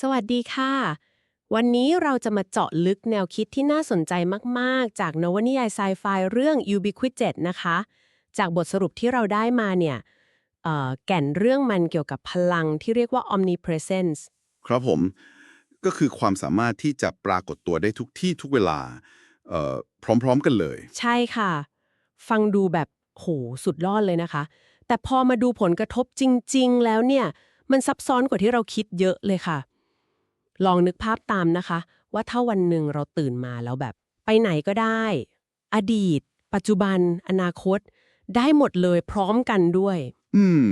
สวัสดีค่ะ วันนี้เราจะมาเจาะลึกแนวคิดที่น่าสนใจมากๆ จากนวนิยายไซไฟเรื่อง Ubiquitous นะคะ จากบทสรุปที่เราได้มาเนี่ยเอ่อแก่นเรื่องมันเกี่ยวกับพลังที่เรียกว่า omnipresence ครับผม ก็คือความสามารถที่จะปรากฏตัวได้ทุกที่ทุกเวลาเอ่อพร้อมๆกันเลย ใช่ค่ะ ฟังดูแบบโหสุดยอดเลยนะคะ แต่พอมาดูผลกระทบจริง ๆ แล้วเนี่ย มันซับซ้อนกว่าที่เราคิดเยอะเลยค่ะ ลองนึกภาพตามนะคะ ว่าถ้าวันหนึ่งเราตื่นมาแล้วแบบ ไปไหนก็ได้ อดีต ปัจจุบัน อนาคต ได้หมดเลยพร้อมกันด้วย อืม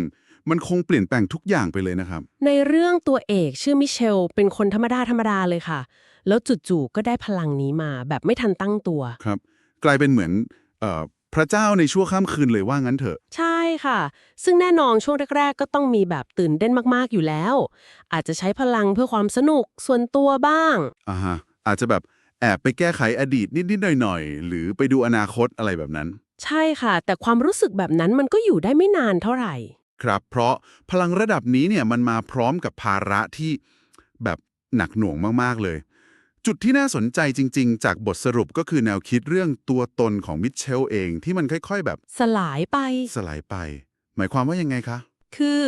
มันคงเปลี่ยนแปลงทุกอย่างไปเลยนะครับ ในเรื่องตัวเอกชื่อมิเชล เป็นคนธรรมดาธรรมดาเลยค่ะ แล้วจู่ๆก็ได้พลังนี้มาแบบไม่ทันตั้งตัว ครับ กลายเป็นเหมือนเอ่อ พระเจ้าในชั่วข้ามคืนเลยว่างั้นเถอะ ใช่ค่ะ ซึ่งแน่นอนช่วงแรก ๆ ก็ต้องมีแบบตื่นเต้นมากๆอยู่แล้ว อาจจะใช้พลังเพื่อความสนุกส่วนตัวบ้าง อ่าฮะอาจจะแบบแอบไปแก้ไขอดีตนิดๆหน่อยๆ หรือไปดูอนาคตอะไรแบบนั้น ใช่ค่ะ แต่ความรู้สึกแบบนั้นมันก็อยู่ได้ไม่นานเท่าไหร่ ครับ เพราะพลังระดับนี้เนี่ยมันมาพร้อมกับภาระที่แบบหนักหน่วงมากๆเลย จุดที่น่าสนใจจริง ๆ จากบทสรุปก็คือแนวคิดเรื่องตัวตนของมิเชลเองที่มันค่อย ๆ แบบ สลายไป สลายไป หมายความว่ายังไงคะ คือ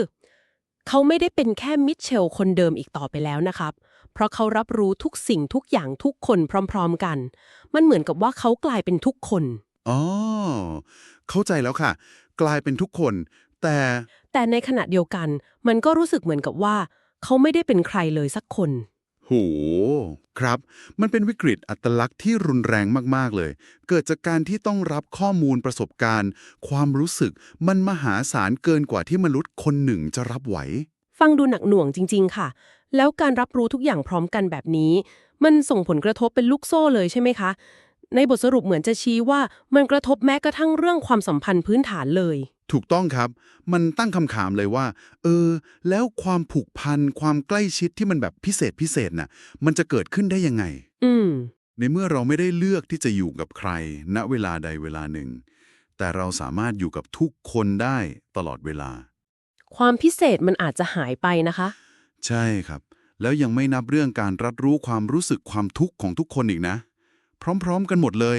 เขาไม่ได้เป็นแค่มิเชลคนเดิมอีกต่อไปแล้วนะครับ เพราะเขารับรู้ทุกสิ่งทุกอย่างทุกคนพร้อม ๆ กัน มันเหมือนกับว่าเขากลายเป็นทุกคนอ๋อเข้าใจแล้วค่ะ กลายเป็นทุกคน แต่ แต่ในขณะเดียวกัน มันก็รู้สึกเหมือนกับว่า เขาไม่ได้เป็นใครเลยสักคน โห ครับ มันเป็นวิกฤตอัตลักษณ์ที่รุนแรงมาก ๆ เลย เกิดจากการที่ต้องรับข้อมูลประสบการณ์ ความรู้สึกมันมหาศาลเกินกว่าที่มนุษย์คนหนึ่งจะรับไหว ฟังดูหนักหน่วงจริง ๆ ค่ะ แล้วการรับรู้ทุกอย่างพร้อมกันแบบนี้ มันส่งผลกระทบเป็นลูกโซ่เลยใช่ไหมคะ ในบทสรุปเหมือนจะชี้ว่ามันกระทบแม้กระทั่งเรื่องความสัมพันธ์พื้นฐานเลย ถูกต้องครับ มันตั้งคำถามเลยว่า เออ แล้วความผูกพัน ความใกล้ชิดที่มันแบบพิเศษพิเศษน่ะ มันจะเกิดขึ้นได้ยังไง อืม ในเมื่อเราไม่ได้เลือกที่จะอยู่กับใคร ณ เวลาใดเวลาหนึ่ง แต่เราสามารถอยู่กับทุกคนได้ตลอดเวลา ความพิเศษมันอาจจะหายไปนะคะ ใช่ครับ แล้วยังไม่นับเรื่องการรับรู้ความรู้สึกความทุกข์ของทุกคนอีกนะ พร้อมๆกันหมดเลย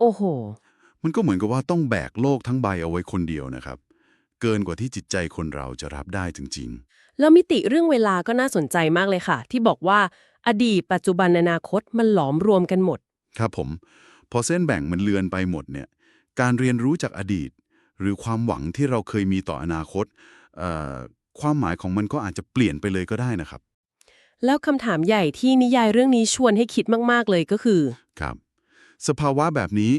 โอ้โห มันก็เหมือนกับว่าต้องแบกโลกทั้งใบเอาไว้คนเดียวนะครับ เกินกว่าที่จิตใจคนเราจะรับได้จริง แล้วมิติเรื่องเวลาก็น่าสนใจมากเลยค่ะ ที่บอกว่าอดีตปัจจุบันอนาคตมันหลอมรวมกันหมด ๆ ครับผม พอเส้นแบ่งมันเลือนไปหมดเนี่ย การเรียนรู้จากอดีต หรือความหวังที่เราเคยมีต่ออนาคตเอ่อความหมายของมันก็อาจจะเปลี่ยนไปเลยก็ได้นะครับ แล้วคำถามใหญ่ที่นิยายเรื่องนี้ชวนให้คิดมาก ๆ เลยก็คือ ครับ สภาวะแบบนี้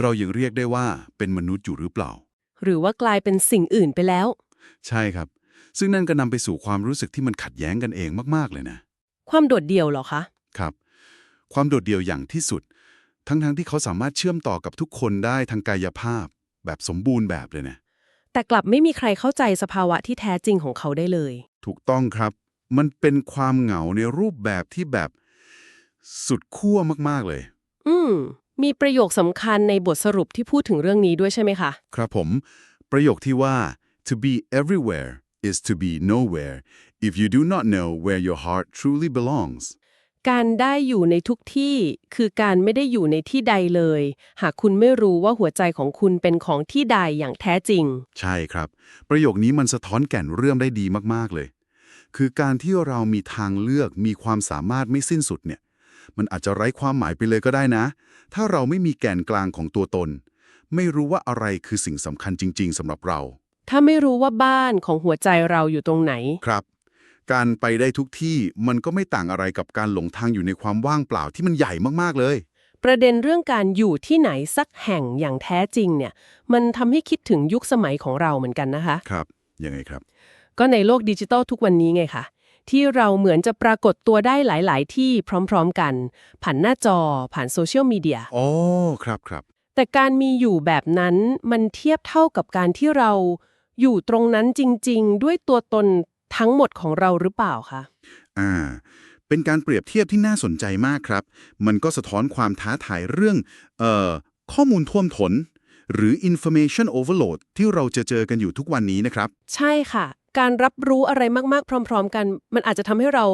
เรายังเรียกได้ว่าเป็นมนุษย์อยู่หรือเปล่า หรือว่ากลายเป็นสิ่งอื่นไปแล้ว ใช่ครับ ซึ่งนั่นก็นำไปสู่ความรู้สึกที่มันขัดแย้งกันเองมากๆเลยนะ ความโดดเดี่ยวเหรอคะ ครับ ความโดดเดี่ยวอย่างที่สุด ทั้งๆที่เขาสามารถเชื่อมต่อกับทุกคนได้ทางกายภาพ แบบสมบูรณ์แบบเลยนะ แต่กลับไม่มีใครเข้าใจสภาวะที่แท้จริงของเขาได้เลย ถูกต้องครับ มันเป็นความเหงาในรูปแบบที่แบบสุดขั้วมากๆเลย อืม มีประโยคสำคัญในบทสรุปที่พูดถึงเรื่องนี้ด้วยใช่ไหมคะ ครับผม ประโยคที่ว่า to be everywhere is to be nowhere if you do not know where your heart truly belongs การได้อยู่ในทุกที่คือการไม่ได้อยู่ในที่ใดเลย หากคุณไม่รู้ว่าหัวใจของคุณเป็นของที่ใดอย่างแท้จริง ใช่ครับ ประโยคนี้มันสะท้อนแก่นเรื่องได้ดีมากๆเลย คือการที่เรามีทางเลือกมีความสามารถไม่สิ้นสุดเนี่ย มันอาจจะไร้ความหมายไปเลยก็ได้นะ ถ้าเราไม่มีแกนกลางของตัวตน ไม่รู้ว่าอะไรคือสิ่งสำคัญจริง ๆสำหรับเรา ถ้าไม่รู้ว่าบ้านของหัวใจเราอยู่ตรงไหน ครับ การไปได้ทุกที่มันก็ไม่ต่างอะไรกับการหลงทางอยู่ในความว่างเปล่าที่มันใหญ่มากๆเลย ประเด็นเรื่องการอยู่ที่ไหนสักแห่งอย่างแท้จริงเนี่ย มันทำให้คิดถึงยุคสมัยของเราเหมือนกันนะคะ ครับ ยังไงครับ ก็ในโลกดิจิทัลทุกวันนี้ไงคะ ที่เราเหมือนจะปรากฏตัวได้หลาย ๆ ที่พร้อมๆกัน ผ่านหน้าจอผ่านโซเชียลมีเดียอ๋อครับครับแต่การมีอยู่แบบนั้นมันเทียบเท่ากับการที่เราอยู่ตรงนั้นจริง ๆ ด้วยตัวตนทั้งหมดของเราหรือเปล่าคะอ่า เป็นการเปรียบเทียบที่น่าสนใจมากครับ มันก็สะท้อนความท้าทายเรื่องเอ่อข้อมูลท่วมท้นหรือ information overload ที่เราจะเจอกันอยู่ทุกวันนี้นะครับ ใช่ค่ะ การรับรู้อะไรมาก ๆ พร้อม ๆ กัน มันอาจจะทำให้เรา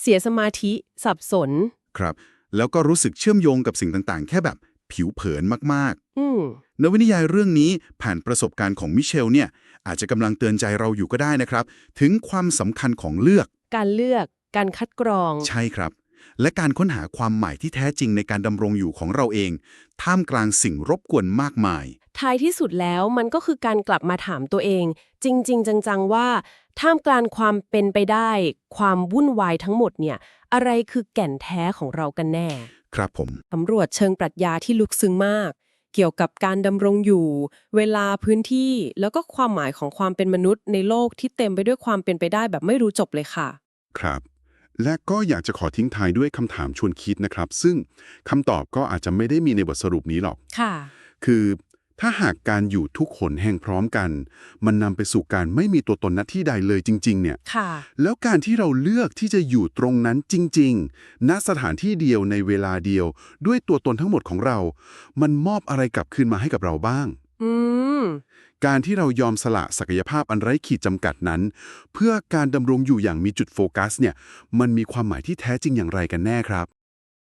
เสียสมาธิสับสน ครับ แล้วก็รู้สึกเชื่อมโยงกับสิ่งต่างๆ แค่แบบผิวเผินมากอืมๆนวนิยายเรื่องนี้ผ่านประสบการณ์ของมิเชลเนี่ยอาจจะกำลังเตือนใจเราอยู่ก็ได้นะครับ ถึงความสำคัญของเลือก การเลือกการคัดกรอง ใช่ครับ และการค้นหาความหมายที่แท้จริงในการดำรงอยู่ของเราเอง ท่ามกลางสิ่งรบกวนมากมาย ท้ายที่สุดแล้วมันก็คือการกลับมาถามตัวเอง จริง ๆ จัง ๆ ว่า ท่ามกลางความเป็นไปได้ ความวุ่นวายทั้งหมดเนี่ย อะไรคือแก่นแท้ของเรากันแน่ ครับผมสำรวจเชิงปรัชญาที่ลึกซึ้งมาก เกี่ยวกับการดำรงอยู่ เวลาพื้นที่ แล้วก็ความหมายของความเป็นมนุษย์ในโลกที่เต็มไปด้วยความเป็นไปได้แบบไม่รู้จบเลยค่ะ ครับและก็อยากจะขอทิ้งท้ายด้วยคำถามชวนคิดนะครับ ซึ่งคำตอบก็อาจจะไม่ได้มีในบทสรุปนี้หรอก ค่ะ คือ ถ้าหากการอยู่ทุกขนแห่งพร้อมกัน มันนำไปสู่การไม่มีตัวตนหน้าที่ใดเลยจริง ๆ เนี่ย ค่ะ แล้วการที่เราเลือกที่จะอยู่ตรงนั้นจริง ๆ ณสถานที่เดียวในเวลาเดียว ด้วยตัวตนทั้งหมดของเรา มันมอบอะไรกลับคืนมาให้กับเราบ้าง อืม การที่เรายอมสละศักยภาพอันไร้ขีดจำกัดนั้น เพื่อการดำรงอยู่อย่างมีจุดโฟกัสเนี่ย มันมีความหมายที่แท้จริงอย่างไรกันแน่ครับ